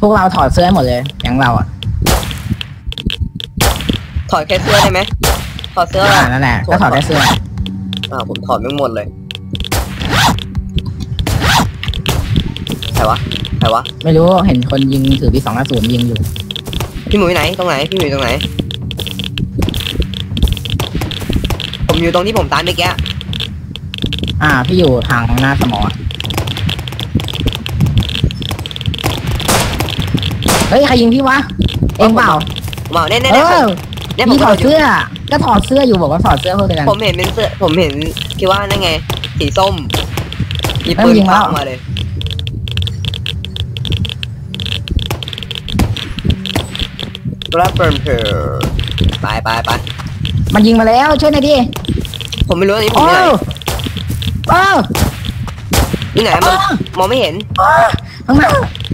พวกเราถอดเสื้อให้หมดเลยอย่างเราอะถอดแค่เสื้อได้ไหมถอดเสื้ออ่านั่นแหละก็ถอดได้เสื้ออ่าผมถอดไม่หมดเลยใครวะใครวะไม่รู้เห็นคนยิงถือปีสองกระสุนยิงอยู่ พี่หมูอยู่ไหนตรงไหนพี่หมูอยู่ตรงไหน ผมอยู่ตรงที่ผมตายเมื่อกี้อ่า พี่อยู่ทางหน้าสมออ เฮ้ยใครยิงพี่วะเองเปล่าผมเอาเนี่ยเนี่ยเอเนี่ยผมอเนี่ยผมพี่ถอดอยู่เสื้อ ก็ถอดเสื้ออยู่บอกว่าถอดเสื้อเพื่อกัน ผมเห็นเป็นเสื้อผมเห็นคิดว่านั่นไง สีส้มมีเอ้ยปืนยิงแล้ว ปังมาเลยกระเบิดเพอไปไปไปมันยิงมาแล้วช่วยหน่อยดิผมไม่รู้อันนี้ผมโอ้ที่ไหนโอ้ที่ไหนมันมองไม่เห็นโอ้ข้างหน้า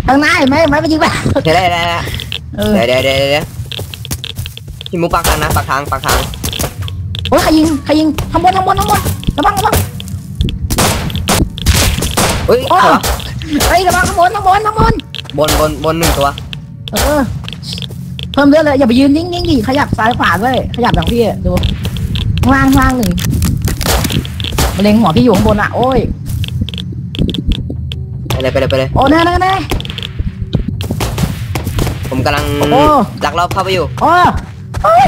ข้างหน้าเห็นไหมเห็นไหมมันยิงไปเดี๋ยวเดี๋ยวเดี๋ยวเออเดี๋ยวเดี๋ยวเดี๋ยวเดี๋ยวพี่มุกปากทางนะปากทางปากทางโอ้ยใครยิงใครยิงข้างบนข้างบนข้างบนระวังระวังเฮ้ยโอ้ใครวะเฮ้ยระวังข้างบนข้างบนข้างบนบนบนบนหนึ่งตัวเออเพิ่มเลือดเลยอย่าไปยืนนิ่งๆดิขยับซ้ายขวาด้วยขยับอย่างพี่อะดูข้างล่างข้างล่างหนึ่งมะเร็งหัวพี่อยู่ข้างบนอะโอ้ยไปเลยไปเลยไปเลยโอ้แน่แน่แน่ ผมกำลังโอ้ลักลอบเข้าไปอยู่โอ้โอ้ย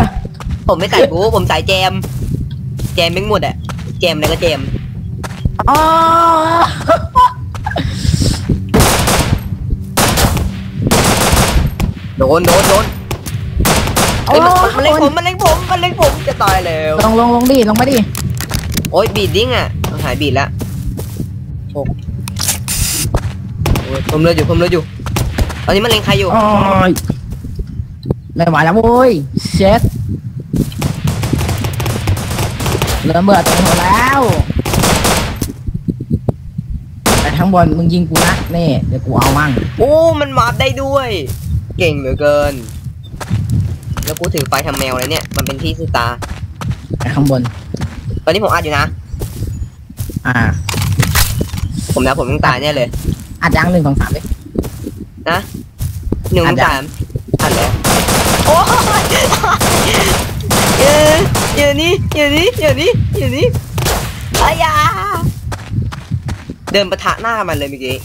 ผมไม่ใส่บูผมใส่แจม แจมไม่หมดอะแจมอะไรก็แจมโอ้โดนโดนโดนโอ้เอ้ยมันมันเล็งผมมันเล็งผมมันเล็งผมจะตายแล้ว ลงลงลงดิลงไปดิโอ้ยบีดดิ้งอะมันหายบีดแล้วโอ้โอ้ยผมเลือดอยู่ผมเลือดอยู่ ตอนนี้มันเล็งใครอยู่ โอ้ยไม่ไหวแล้วโว้ยเช็ดเริ่มเบื่อตัวหมดแล้วแต่ข้างบนมึงยิงกูนะนี่เดี๋ยวกูเอามั่งโอ้มันมาร์ได้ด้วย เก่งเหลือเกิน แล้วกูถือไฟทำแมวเลยเนี่ย มันเป็นที่สตาร์ไอ้ข้างบน ตอนนี้ผมอัดอยู่นะ อ่า ผมนะผมต้องตายแน่เลยอัดยังหนึ่งสองสามดิ นะหนึ่งอัดยังสามอัดแล้วโอ้ยเอออยู่นี่อยู่นี่อยู่นี่อยู่นี่อายาเดินประทะหน้ามันเลยเมื่อกี้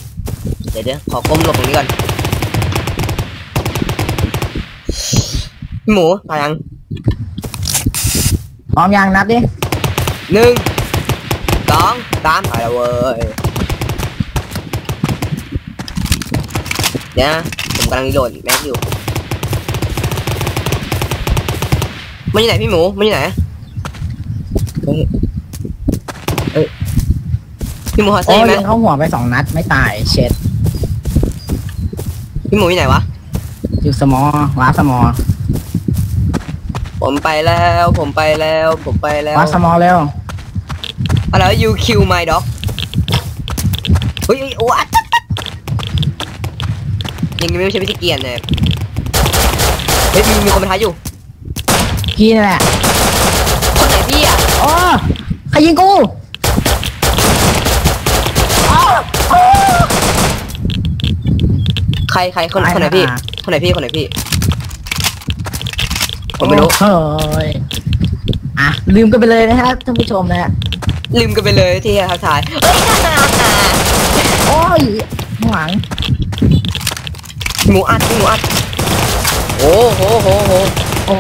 เดี๋ยวเดี๋ยวขอก้มหลบตรงนี้ก่อนพี่หมูตายยังพร้อมยังนับดิหนึ่งสองสามตายแล้วเว้ย เดี๋ยวนะผมกำลังรีโหลดแม็กอยู่ มันอยู่ไหนพี่หมู มันอยู่ไหนเฮ้ยเอ้ยพี่หมูฮอสโอ้ซี่ยไหมยิงเข้าหัวไปสองนัดไม่ตายเช็ดพี่หมูอยู่ไหนวะ อยู่สมอว้าสมอผมไปแล้ว ผมไปแล้ว ผมไปแล้วว้าสมอเร็ว อะไร you kill my dog เฮ้ยเฮ้ยวัดยั งไม่ใช่วิธีเกียนเลยเฮ้ยมีมีคนมาท้าอยู่พี่นี่แหละคนไหนพี่อะโอ้ใครยิงกูอ้าวอ้าวใครใครคนตายคนไหนพี่ห่าคนไหนพี่คนไหนพี่ผมไม่รู้โอ้ยอะลืมกันไปเลยนะครับท่านผู้ชมนะฮะลืมกันไปเลยที่ทักทายเอ้ยโอ้ยข้างหลัง หมูอัดหมูอัดโอ้โหโหโหโอ้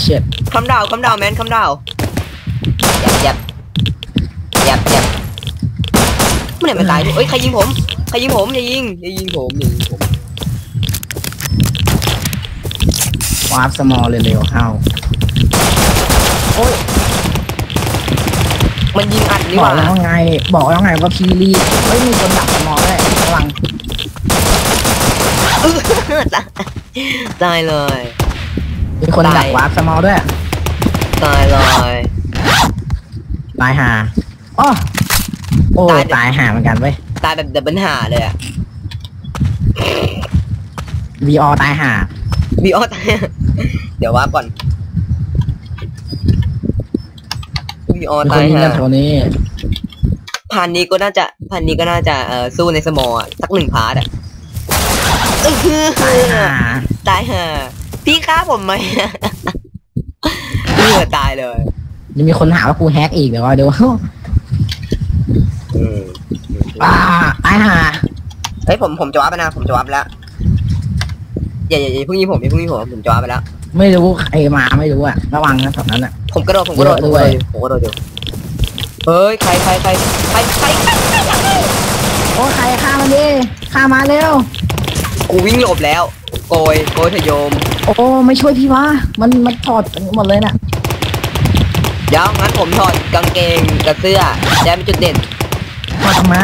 เช็ดคำดาวคำดาวแมนคำดาวยับยับยับยับเมื่อไหร่มันตายเอ้ยใครยิงผมใครยิงผมอย่ายิงอย่ายิงผมอย่ายิงผมวาร์ปสมอลเร็วๆเข้ามันยิงอัดนี่บหอกว่าแล้วไง บอกแล้วไงว่าพี่รีบเฮ้ยมีคนดักสมอลด้วยระวัง ตายเลย มีคนดักตายวาร์ปสมอลด้วย ตายเลยตายห่าอ้อโอ้ตาย ตายห่าเหมือนกันเว้ย ตายแบบดับเบิลหาเลยอะวีออตายห่าบีออตายเดี๋ยวว่าก่อนบีออมีคตานยยิงฮะกันแถวนี้พันนี้ก็น่าจะพันนี้ก็น่าจะเอ่อสู้ในสมออะสักหนึ่งพาร์ทอะ เออตายห่าตายห่าพี่ฆ่าผมไหมพี่ตายเลยยังมีคนหาว่ากูแฮกอีกเดี๋ยวรอดูอืมอ่าตายห่าเฮ้ยผมผมจะวับไปนะผมจะวับไปแล้วอย่าอย่าอย่าเพิ่งยิงผมอย่าเพิ่งยิงผมผมจะวับไปแล้ว ไม่รู้ใครมาไม่รู้อะระวังนะตอนนั้นอะผมกระโดดผมกระโดดเยผมอะกระโดด้วยดผมกระโดดอยู่เฮ้ยใครใครใครใครใครใครโอ้ใครฆ่ามันดิฆ่ามาเร็ว กูวิ่งหลบแล้ว โกยโกยเถอะโยมโอ้ไม่ช่วยพี่วะมันมันถอดกันหมดเลยน่ะเดี๋ยวงั้นผมถอดกางเกงกับเสื้อจะเป็นจุดเด่นถอดทำไม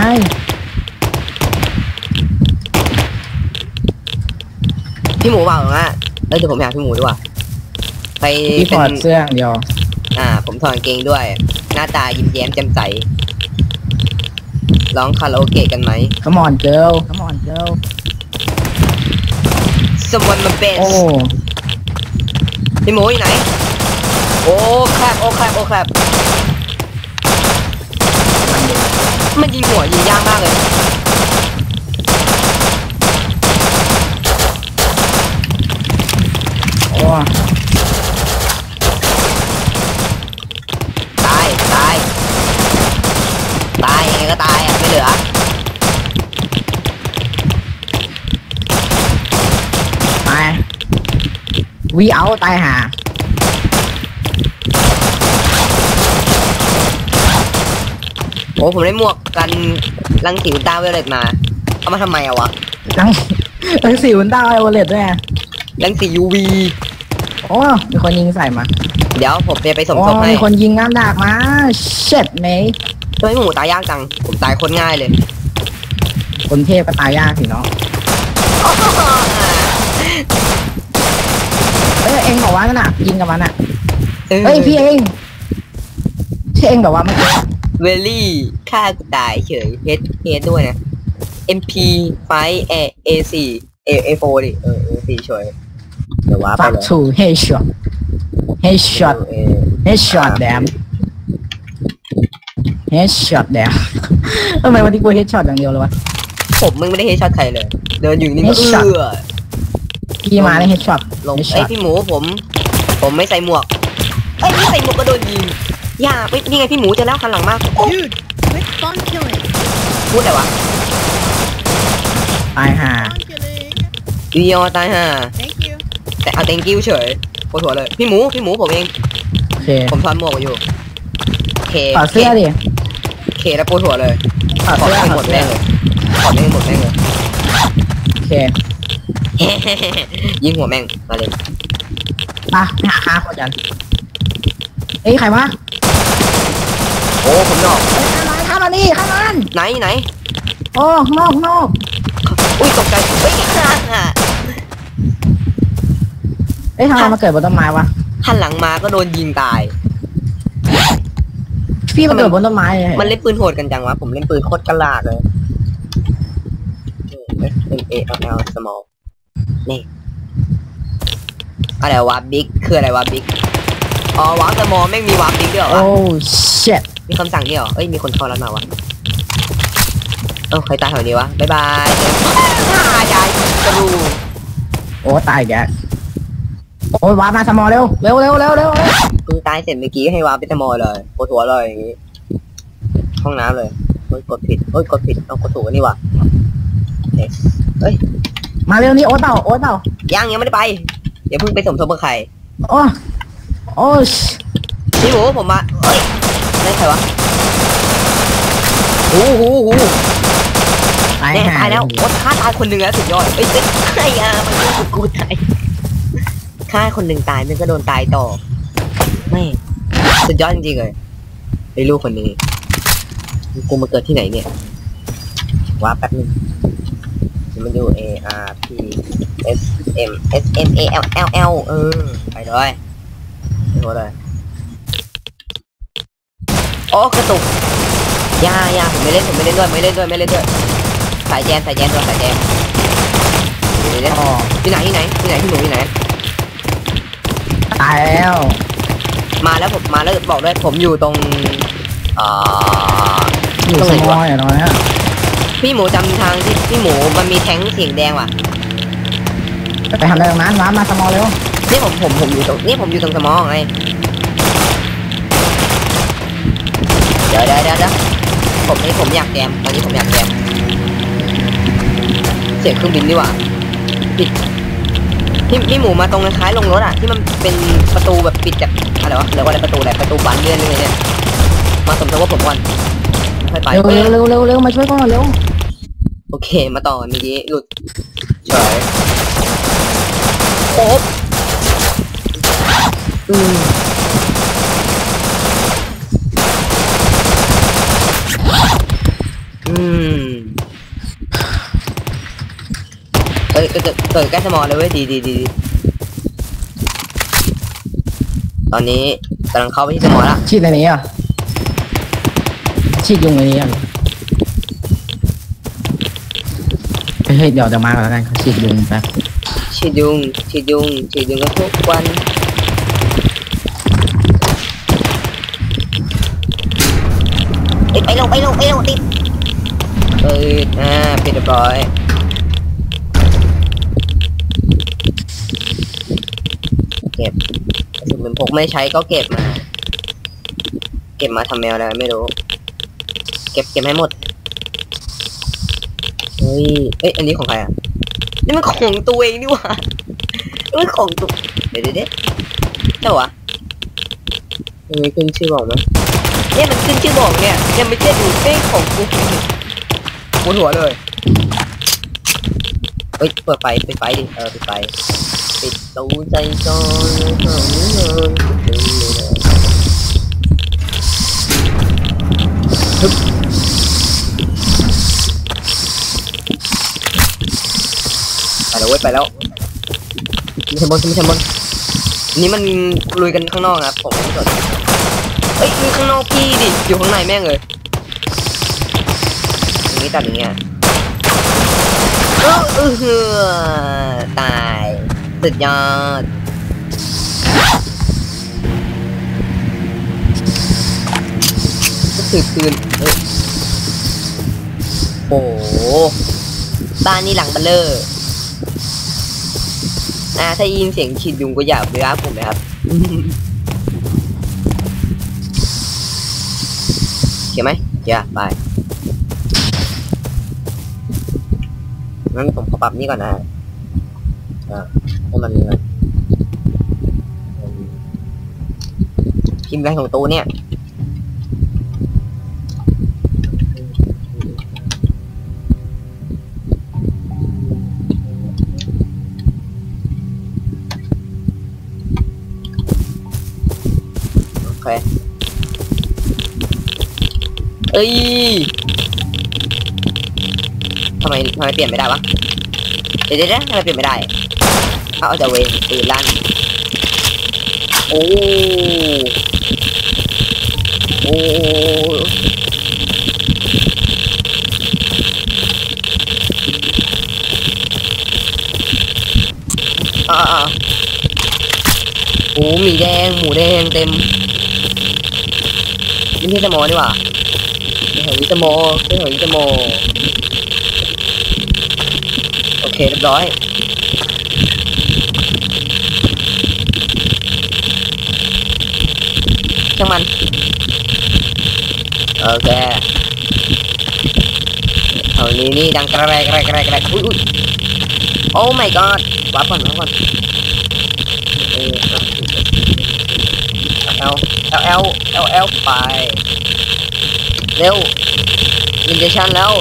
พี่หมูบอกว่าเอ้ยเดี๋ยวผมไปหาพี่หมูดีกว่าไปพี่ถเป็นอดเสื้ออย่างเดียวอ่า ผมถอดกางเกงด้วย หน้าตายิ้มแย้มแจ่มใสร้องคาราโอเกะกันไหม Come on girl Come on girl สมวันมัน เป็นโอ้พี่หมูอยู่ไหน โอ้แคบโอ้แคบโอ้แคบมันยิงหัวยิงยากมากเลย โอ้ วีเอาตายห่าโอ้ผมได้หมวกกันรังสีอุลตราไวโอเลตมา เอามาทำไมอะวะทั้งทั้งสี่อุลตร้าไอโอเลตด้วยอะรังสี UV โอ้มีคนยิงใส่มา เดี๋ยวผมจะไปสมโอ้ทบให้มีคนยิงน้ำดากมาเช็ดไหมทำไมหมูตายยากจัง ผมตายโคนง่ายเลย คนเทพก็ตายยากสิเนาะเอ้ยเองบอกว่านั่นน่ะ ยิงกับมันอะเฮ้ยพี่เองที่เองบอกว่าเมื่อกี้เวลลี่ฆ่ากูตายเฉยเฮดเฮดด้วยนะ MP ไฟเอ A4 A A4 ดิเออ A4 เฉยเดี๋ยวว้าร์ปไปฟักเลยทูเฮดช็อตเฮดช็อตเอเฮดช็อตแดมเฮดช็อตแดมทำไมวันนี้กูเฮดช็อตอย่างเดียวเลยวะผมมึงไม่ได้เฮดช็อตใครเลย เดินอยู่นี่ก็ Headshot เอื้อ พี่มาได้เฮดช็อตลงเฮดไอ้ช็ยอตพี่หมูผม ผมไม่ใส่หมวกเอ้ยไม่ใส่หมวกก็โดนยิงอย่าไปนี่ไงพี่หมูเจะแล้วคันหลังมากโอ้ Dude, quit spawn killing. พูดอะไรวะตายห่า Spawn killing. ดีออตายห่า Thank you. แต่เอา thank you เฉยปวดหัวเลยพี่หมูพี่หมูผมเองโอเคผมถอดหมวกอยู่เคถอดเสื้อดิเคแล้วปวดหัวเลยถอดถอดเสื้อให้ถหมอดดเสื้แม่องเลยถอดแม่งหมดแม่งเลยโอเค ยิงหัวแม่งมาเลยมาไปหาฆ่าคนกันเอ้ยใครวะโอ้ผมนอกเอ้ยข้างมันข้างมันนี่ข้างมันไหนไหนโอ้ข้างนอกข้างนอกอุ้ยตกใจเฮ้ยเอ้ยทำไมมาเกิดบนต้นไม้วะหันหลังมาก็โดนยิงตาย พี่มาเกิดบนต้นไม้เลยมันเล่นปืนโหดกันจังวะผมเล่นปืนโคตรกระลาดเลย M A L L small นี่อะไรวะบิ๊กคืออะไรวะบิ๊กอ๋อวาร์ปสมอลไม่งมีวาร์ปบิ๊กด้วยเหรอโอ้วะเช็ดมีคำสั่งนี่เหรอเอ้ยมีคนเข้าแล้วมาวะเอ้าใครตายแถวนี้วะบ๊ายบายเจอฮ่ายายกระดูโอ้ตายอีกแกโอ้ยวาร์ปมาสมอเร็วเร็วเร็วเร็วเร็วเร็วเพิ่งตายเสร็จเมื่อกี้ให้วาร์ปไปสมอลเลยปวดหัวเลยอย่างงี้ห้องน้ำเลยเฮ้ยกดผิดเฮ้ยกดผิดเอากดถูกอันนี่วะเฮ้ย มาเร็วนี่โอ๊ตเปล่าโอ๊ตเปล่ายังยังไม่ได้ไปเดี๋ยวเพิ่งไปสมทบกับใครโอ้โอ้ชพี่หมูผมมาเอ้ยนั่นใครวะหูหูหูตายแน่ห่าตายแล้วโอ๊ตฆ่าตายคนหนึ่งแล้วสุดยอดเอ้ยเอ้ยใครอะมันก็กูตายฆ่าคนหนึ่งตายมันก็โดนตายต่อไม่สุดยอดจริงๆเลยไอ้ลูกคนนี้กูมาเกิดที่ไหนเนี่ยว้าร์ปแป๊บนึง มันอยู่ A R P S M S M A L L L เออ ไปเลยไปหัวเลยโอ้กระตุกอยาอยาผมไม่เล่นผมไม่เล่นด้วยไม่เล่นด้วยไม่เล่นด้วยสายแจนสายแจนด้วยสายแจนเดี๋ยวเดี๋ยวอ๋อที่ไหนที่ไหนที่ไหนที่หนูที่ไหนตายแล้ว มาแล้วผมมาแล้วบอกด้วยผมอยู่ตรงเอ่ออยู่สมออย่างน้อยฮะ พี่หมูจำทางที่พี่หมูมันมีแทงค์สีแดงว่ะไปทำอะไรตรงนั้นว้ามาสมอลเร็วนี่ผมผมผมอยู่ตรงนี่ผมอยู่ตรงสมองไงเดี๋ยวเดี๋ยวเดี๋ยวเดี๋ยวผมนี่ผมอยากแกมตอนนี้ผมอยากแกมเสียงเครื่องบินดีกว่าปิดพี่พี่หมูมาตรงคล้ายๆลงรถอะที่มันเป็นประตูแบบปิดจากอะไรวะเรียกว่าอะไรประตูอะไรประตูบานเลื่อนเลยเนี่ยมาสมทบว่าผมก่อนค่อยไปเร็วเอ้ยเร็วเร็วเร็วมาช่วยก่อนเร็ว โอเค มาต่อเมื่อกี้หลุดเฉยโอ๊บอืมอืมเอ้ยเกิดเกิดเกิดใกล้สมอลเลยเว้ยดีดีดีดีตอนนี้กำลังเข้าไปที่สมอลละฉีดอะไรนี้อะฉีดยุงอะไรนี้อะ เฮ้ยเดี๋ยวเดี๋ยวมาก่อนแล้วกันเขาฉีดยุงแป๊บฉีดยุงฉีดยุงฉีดยุงกันทุกวันเอ้ยไปลงไปลงไปลงติดเอ้ยอ่าปิดเรียบร้อยเก็บกระสุนปืนพกไม่ใช้ก็เก็บมา เก็บมาทำแมวอะไรไม่รู้ เก็บเก็บให้หมด เฮ้ยเอ้ยอันนี้ของใครอะนี่มันของตัวเองนี่หว่านี่มันของตัวเดี๋ยวเดี๋ยวเดี๋ยวใช่วะยังไม่ขึ้นชื่อบอกไหมเนี่ยมันขึ้นชื่อบอกเนี่ยยังไม่ใช่ดูเป้งของกูปวดหัวเลยเฮ้ยเปิดไฟปิดไฟดิเออปิดไฟปิดตู้ใจจอนฮึบ แล้วเว้ยไปแล้วขึ้นชั้นบนขึ้นชั้นบนอันนี้มันลุยกันข้างนอกนะครับผมไม่สนเอ้ยลุยข้างนอกพี่ดิอยู่ข้างในแม่งเลยอย่างนี้ตัดอย่างเงี้ยเออเออเออตายสุดยอดก็ถือปืนเอ้ยโอ้โหบ้านนี่หลังเบัลเลอร์ อ่าถ้ายินเสียงฉีดยุงก็อย่าไปรับผมนะครับ เขียนไหมอย่าไปงั้นผมขอปรับนี่ก่อนนะอ่าให้มันอืมพิมพ์แรงของตู้เนี่ย เอ้ยทำไมทำไมเปลี่ยนไม่ได้วะ เดี๋ยวเดี๋ยวทำไมเปลี่ยนไม่ได้ เอาเอาแต่เวงปืนลั่น โอ้ โอ้อ่าอ่าโอ้หมีแดง หมูแดงเต็มนี่ที่สมอนี่หว่า Hưởng cái hưởng demo ok được rồi xong anh. Ok. Hồi này đi đang cra cra cra cra cra ui ui. Oh my god. Quá phần quá phần. Eo eo eo eo phải. เออเอลเอลเอลเอลเอลไปเร็วเรนเดชันแล้ว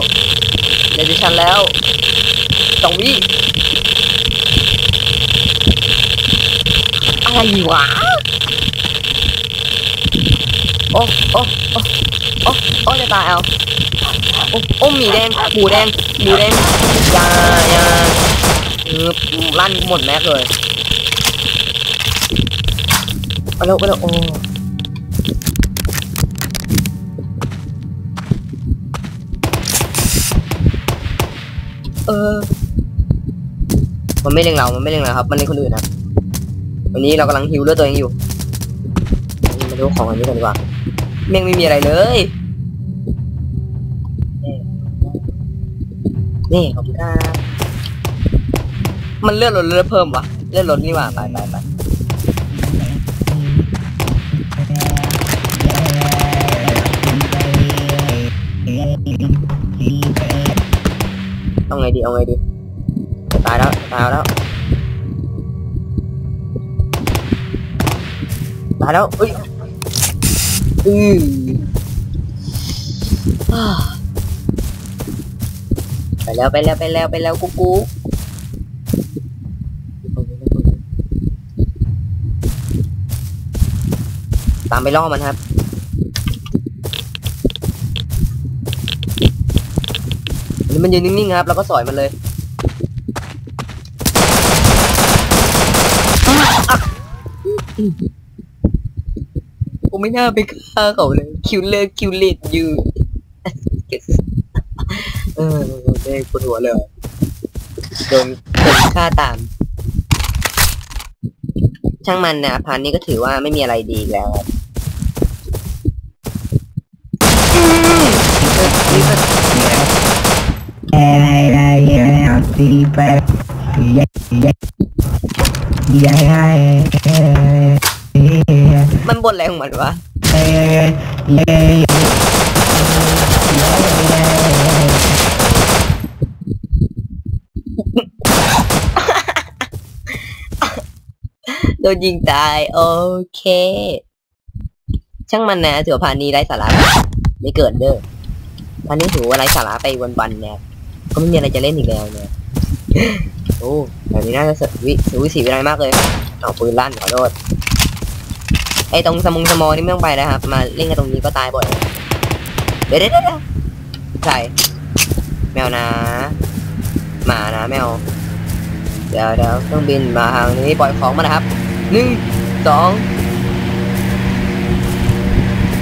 เรนเดชันแล้วสองวิอะไรวะโอ้โอ้โอ้โอ้โอ้จะตายเอาโอ้โอ้หมีแดงหมูแดงหมูแดงยายาเออลั่นหมดแม็กเลยไปเร็วไปเร็วโอ้เอ มันไม่เล็งเรา มันไม่เล็งเราครับ มันเล็งคนอื่นนะวันนี้เรากำลังฮิวเลือดตัวเองอยู่นี่มาดูของอันนี้กันดีกว่าแม่งไม่มีอะไรเลย นี่ขอบคุณครับมันเลื่อนรถเลือนเพิ่มวะ เลื่อนรถนี่หว่าไปไปไปเอาไงดี เอาไงดี ตายแล้วตายแล้ว ตายแล้วเอ้ยอืออ่าไปแล้วไปแล้วไปแล้วไปแล้วกูกูตามไปล่อมันครับอันนี้มันยืนนิ่งๆครับ แล้วก็สอยมันเลย ผมไม่น่าไปฆ่าเขาเลยคิวเลอร์คิวเลตยูเออได้ปวดหัวเลยโดนโดนฆ่าตาม ช่างมันนะพันนี้ก็ถือว่าไม่มีอะไรดีแล้วครับอืมนี่ก็ มันบ่นอะไรของมันวะโดนยิงตาย โอเค ช่างมันนะถือว่าพานนี้ไร้สาระไม่เกิดเด้อพานนี้ถือว่าไร้สาระไปวันๆเนี่ยก็ไม่มีอะไรจะเล่นอีกแล้วเนี่ย โอ้แบบนี้น่าจะสวิสวิสีวิไลมากเลยเอาปืนลั่นขอโทษไอตรงสมงสมอนี่ไม่ต้องไปนะครับ มาเล่นกันตรงนี้ก็ตายบ่อยเดี๋ยวเดี๋ยวเดี๋ยวใช่แมวนะหมานะแมวเดี๋ยวเดี๋ยวเครื่องบินมาทางนี้ปล่อยของมานะครับหนึ่งสอง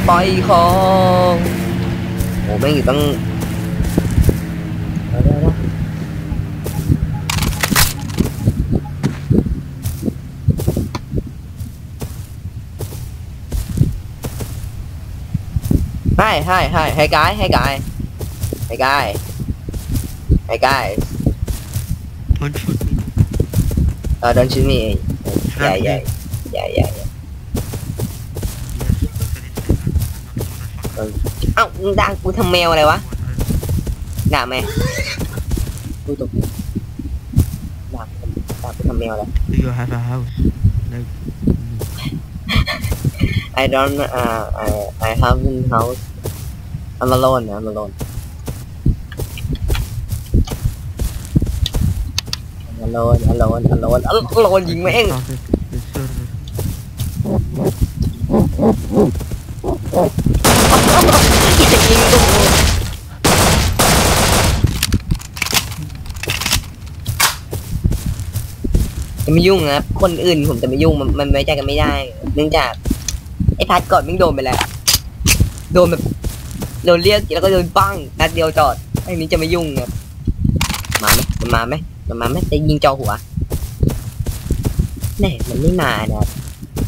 ปล่อยของโอ้แม่งอยู่ตั้งเดี๋ยวเดี๋ยวเดี๋ยว ให้ให้ให้ให้กายให้กายให้กายให้กาย Don't shoot me. Uh, don't shoot me. Yeah, Front yeah, me. yeah, yeah, yeah. Yes, เอ้ามึงด่ากูทำแมวอะไรวะด่าแม่กูตกด่าด่ากูทำแมวอะไร Do you have a house? Like, I don't uh I I have in house I'm alone I'm alone I'm alone alone alone alone ยิงแม่ง stop it. Yes, sir. ยิงกูจะไม่ยุ่งนะครับคนอื่นผมจะไม่ยุ่งมันมันไว้ใจกันไม่ได้ เนื่องจาก ไอ้พัดก่อนมึงโดนไปแล้วโดนแบบโดนเรียกแล้วก็โดนปังนัดเดียวจอดไอ้นี้จะไม่ยุ่งครับมาไหมมันมาไหมมันมาไหมจะยิงจอหัวแน่มันไม่มานะ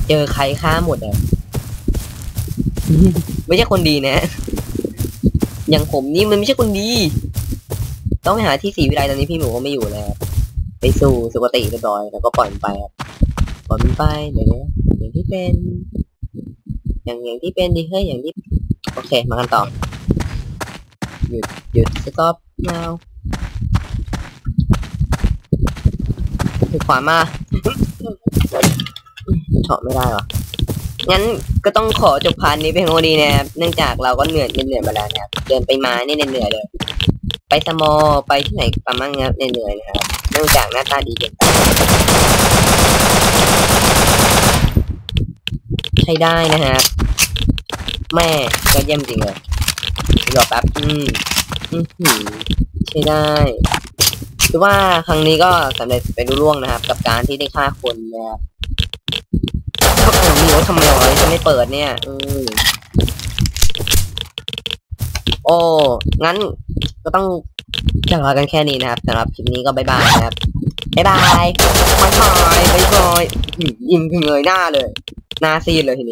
เจอใครฆ่าหมดอะไม่ใช่คนดีนะ อย่างผมนี่มันไม่ใช่คนดี ต้องไปหาที่สีวิไลตอนนี้พี่หมูก็ไม่อยู่แล้วไปสู่สุคติเรียบร้อยแล้วก็ปล่อยมันไปครับปล่อยมันไปเดี๋ยวนะอย่างที่เป็น อย่างอย่างที่เป็นดีเฮ้ยอย่างที่โอเค มากันต่อ หยุดหยุด stop now ถือขวามาเฉาะไม่ได้หรอ งั้นก็ต้องขอจบพาร์ทนี้เป็นของดีนะครับ เนื่องจากเราก็เหนื่อยเหนื่อยมาแล้วนะครับ เดินไปมานี่เหนื่อยเลย ไปสมอไปที่ไหนประมั่งครับเหนื่อยๆนะครับ เนื่องจากหน้าตาดีเกินไป ใช้ได้นะครับแม่ก็เยี่ยมจริงเลยรอแป๊บอืมอือหือใช้ได้คือว่าครั้งนี้ก็สำเร็จไปรุ่ร่วงนะครับ กับการที่ได้ฆ่าคนนะครับถ้าผมมีรถทำไมวะจะไม่เปิดเนี่ย อืมโอ้ งั้นก็ต้องจะลากันแค่นี้นะครับสำหรับคลิปนี้ก็บายบายนะครับบายบายบายบายบายบายยิ้มเงยหน้าเลย หน้าซีดเลยทีนี้